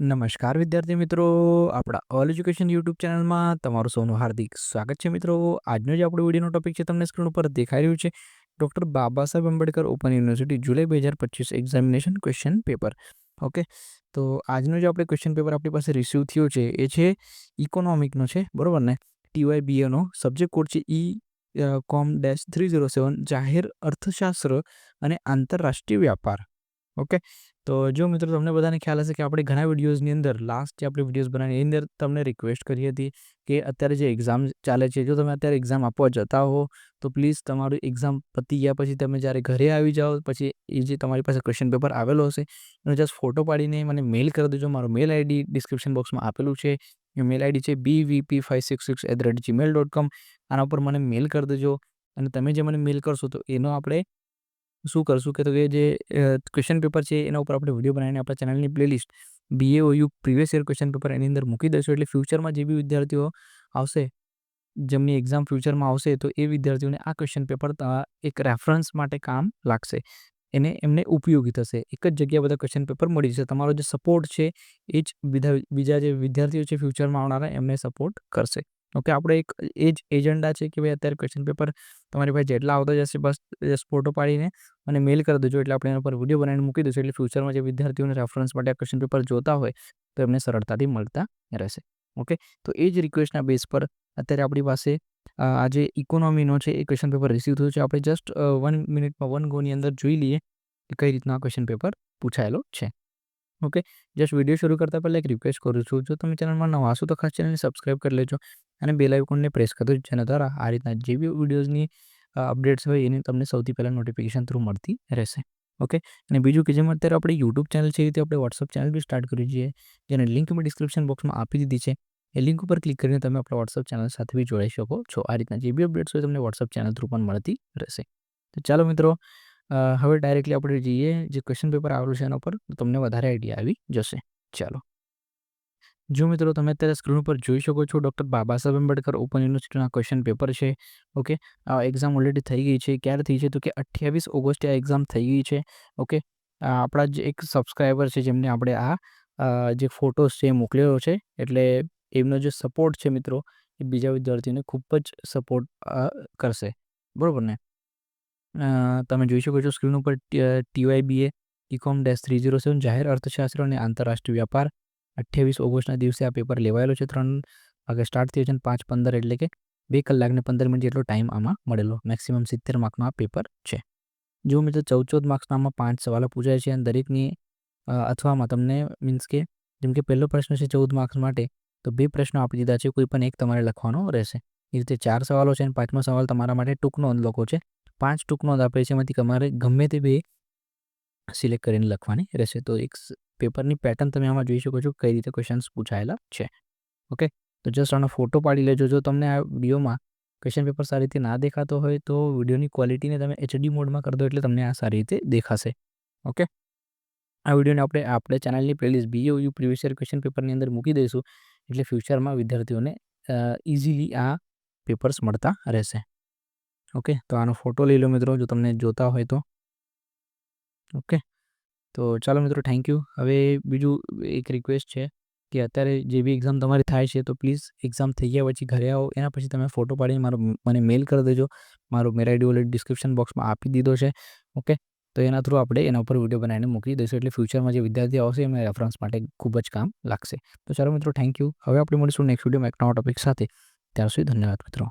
નમસ્કાર વિદ્યાર્થી મિત્રો. આપણા ઓલ એજ્યુકેશન યુટ્યુબ ચેનલમાં તમારું સૌનું હાર્દિક સ્વાગત છે મિત્રો. આજનો જે આપણો વિડીયોનો ટોપિક છે, તમને સ્ક્રીન ઉપર દેખાઈ રહ્યું છે doctor Baba Saheb Ambedkar open university જુલાઈ બે હજાર પચીસ એક્ઝામિનેશન ક્વેશ્ચન પેપર ઓકે તો આજનો જે આપણે ક્વેશ્ચન પેપર આપણી પાસે રિસીવ થયો છે, એ છે ઇકોનોમિકનો છે, બરાબર ને? ટીવાય બીએનો સબ્જેક્ટ કોડ છે ઈ કોમ ડેશ થ્રી ઝીરો સેવન જાહેર અર્થશાસ્ત્ર અને આંતરરાષ્ટ્રીય વ્યાપાર. ઓકે તો જો મિત્રો તમને બધાને ખ્યાલ હશે કે આપણે ઘણા વિડીયોઝની અંદર લાસ્ટ જે આપણે વિડીયોઝ બનાવી એની અંદર તમને રિક્વેસ્ટ કરી હતી કે અત્યારે જે એક્ઝામ ચાલે છે, જો તમે અત્યારે એક્ઝામ આપવા જતા હો, તો પ્લીઝ તમારું એક્ઝામ પતી ગયા પછી તમે જ્યારે ઘરે આવી જાઓ, પછી એ જે તમારી પાસે ક્વેશ્ચન પેપર આવેલો હશે, એનો જસ્ટ ફોટો પાડીને મને મેલ કરી દેજો. મારો મેલ આઈડી ડિસ્ક્રિપ્શન બોક્સમાં આપેલું છે. એ મેલ આઈડી છે B VP five six six at the rate Gmail dot com આના ઉપર મને મેલ કરી દેજો અને તમે જે મને મેલ કરશો તો એનો આપણે શું કરશું કે તો કે જે ક્વેશ્ચન પેપર છે એના ઉપર આપણે વીડિયો બનાવીને આપણા ચેનલની playlist BAOU previous year question paper એની અંદર મૂકી દઈશું. એટલે ફ્યુચરમાં જે બી વિદ્યાર્થીઓ આવશે, જેમની એક્ઝામ ફ્યુચરમાં આવશે, તો એ વિદ્યાર્થીઓને આ ક્વેશ્ચન પેપર એક રેફરન્સ માટે કામ લાગશે. એને એમને ઉપયોગી થશે. એક જ જગ્યાએ બધા ક્વેશ્ચન પેપર મળી જશે. તમારો જે સપોર્ટ છે, એ જ બીજા બીજા જે વિદ્યાર્થીઓ છે ફ્યુચરમાં આવનારા, એમને સપોર્ટ કરશે. ઓકે આપણે એક એ જ એજન્ડા છે કે ભાઈ અત્યારે ક્વેશ્ચન પેપર તમારી પાસે જેટલા આવતા જશે બસ ફોટો પાડીને અને મેલ કરી દેજો એટલે આપણે એના પર વીડિયો બનાવીને મૂકી દઈશું. એટલે ફ્યુચરમાં જે વિદ્યાર્થીઓને રેફરન્સ માટે ક્વેશ્ચન પેપર જોતા હોય તો એમને સરળતાથી મળતા રહેશે. ઓકે તો એ જ રિક્વેસ્ટના બેઝ પર અત્યારે આપણી પાસે આ જે ઇકોનોમીનો છે એ ક્વેશ્ચન પેપર રિસીવ થયું છે. આપણે જસ્ટ વન મિનિટમાં વન ગોની અંદર જોઈ લઈએ કે કઈ રીતના ક્વેશ્ચન પેપર પૂછાયેલો છે. ઓકે જસ્ટ વીડિયો શરૂ કરતાં પહેલાં એક રિક્વેસ્ટ કરું છું. જો તમે ચેનલમાં નવા હશો તો ખાસ ચેનલને સબસ્ક્રાઈબ કરી લેજો. અને બેલ આઇકોનને પ્રેસ કરી દેજો જેના દ્વારા આ રીતના જે બી વિડીયોઝની અપડેટ્સ હોય એની તમને સૌથી પહેલાં નોટિફિકેશન થ્રુ મળતી રહેશે. ઓકે અને બીજું કે જેમ અત્યારે આપણે યુટ્યુબ ચેનલ છે એ રીતે આપણે વોટ્સઅપ ચેનલ બી સ્ટાર્ટ કરી છીએ જેને લિંક મેં ડિસ્ક્રિપ્શન બોક્સમાં આપી દીધી છે. એ લિંક ઉપર ક્લિક કરીને તમે આપણા વોટ્સઅપ ચેનલ સાથે બી જોડાઈ શકો છો. આ રીતના જે બી અપડેટ્સ હોય તમને વોટ્સઅપ ચેનલ થ્રુ પણ મળતી રહેશે. તો ચાલો મિત્રો હવે ડાયરેક્ટલી આપણે જઈએ. જે ક્વેશ્ચન પેપર આવેલું છે એના ઉપર તમને વધારે આઈડિયા આવી જશે. ચાલો. જો મિત્રો તમે અત્યારે સ્ક્રીન ઉપર જોઈ શકો છો ડૉક્ટર બાબા સાહેબ આંબેડકર ઓપન યુનિવર્સિટીના ક્વેશ્ચન પેપર છે ઓકે આ એક્ઝામ ઓલરેડી થઈ ગઈ છે. ક્યારે થઈ છે? તો કે અઠ્યાવીસ ઓગસ્ટે આ એક્ઝામ થઈ ગઈ છે ઓકે આપણા જ એક સબસ્ક્રાઈબર છે, જેમને આપણે આ જે ફોટોસ છે એ મોકલેલો છે, એટલે એમનો જે સપોર્ટ છે મિત્રો, એ બીજા વિદ્યાર્થીઓને ખૂબ જ સપોર્ટ કરશે. બરાબર ને? તમે જોઈ શકો છો સ્ક્રીન ઉપર ટીવાય એ ઇકોમ ડેસ થ્રી ઝીરો સેવન જાહેર અર્થશાસ્ત્ર અને આંતરરાષ્ટ્રીય વ્યાપાર અઠ્યાવીસ ઓગસ્ટના દિવસે આ પેપર લેવાયેલો છે, ત્રણ વાગે સ્ટાર્ટ થયો છે અને પાંચ પંદર એટલે કે બે કલાકને પંદર મિનિટ જેટલો ટાઈમ આમાં મળેલો. મેક્સિમમ સિત્તેર માર્કનો આ પેપર છે. જો મિત્રો ચૌદ ચૌદ માર્ક્સના આમાં પાંચ સવાલો પૂછાય છે અને દરેકની અથવામાં તમને મીન્સ કે જેમ કે પહેલો પ્રશ્ન છે ચૌદ માર્ક્સ માટે, તો બે પ્રશ્નો આપી દીધા છે, કોઈ પણ એક તમારે લખવાનો રહેશે. એ રીતે ચાર સવાલો છે અને પાંચમો સવાલ તમારા માટે ટૂંક નોંધ લોકો છે. પાંચ ટૂંક નોંધ આપે છે, એમાંથી તમારે ગમે તે બે સિલેક્ટ કરીને લખવાની રહેશે. તો એક પેપરની પેટર્ન તમે આમાં જોઈ શકો છો કઈ રીતે ક્વેશ્ચન્સ પૂછાયેલા છે. ઓકે? તો જસ્ટ આનો ફોટો પાડી લેજો. જો તમને આ વિડીયોમાં ક્વેશ્ચન પેપર સારી રીતે ના દેખાતો હોય તો વિડીયોની ક્વોલિટીને તમે એચડી મોડમાં કરી દો એટલે તમને આ સારી રીતે દેખાશે. ઓકે? આ વિડીયોને આપણે આપણે ચેનલની playlist BOU previous year question પેપરની અંદર મૂકી દઈશું એટલે ફ્યુચરમાં વિદ્યાર્થીઓને ઇઝીલી આ પેપર્સ મળતા રહેશે. ઓકે? તો આનો ફોટો લઈ લો મિત્રો, જો તમને જોતા હોય તો. ઓકે? તો ચાલો મિત્રો થેન્ક યુ હવે બીજું એક રિક્વેસ્ટ છે કે અત્યારે જે બી એક્ઝામ તમારી થાય છે, તો પ્લીઝ એક્ઝામ થઈ ગયા પછી ઘરે આવો. એના પછી તમે ફોટો પાડીને મારો મને મેલ કરી દેજો. મારો મેરા આઈડી ડિસ્ક્રિપ્શન બોક્સમાં આપી દીધો છે. ઓકે તો એના થ્રુ આપણે એના ઉપર વીડિયો બનાવીને મૂકી દઈશું. એટલે ફ્યુચરમાં જે વિદ્યાર્થી આવશે, એમને રેફરન્સ માટે ખૂબ જ કામ લાગશે. તો ચાલો મિત્રો થેન્ક યુ હવે આપણે મળીશું નેક્સ્ટ વિડીયોમાં એક નવા ટોપિક સાથે. ત્યાર સુધી ધન્યવાદ મિત્રો.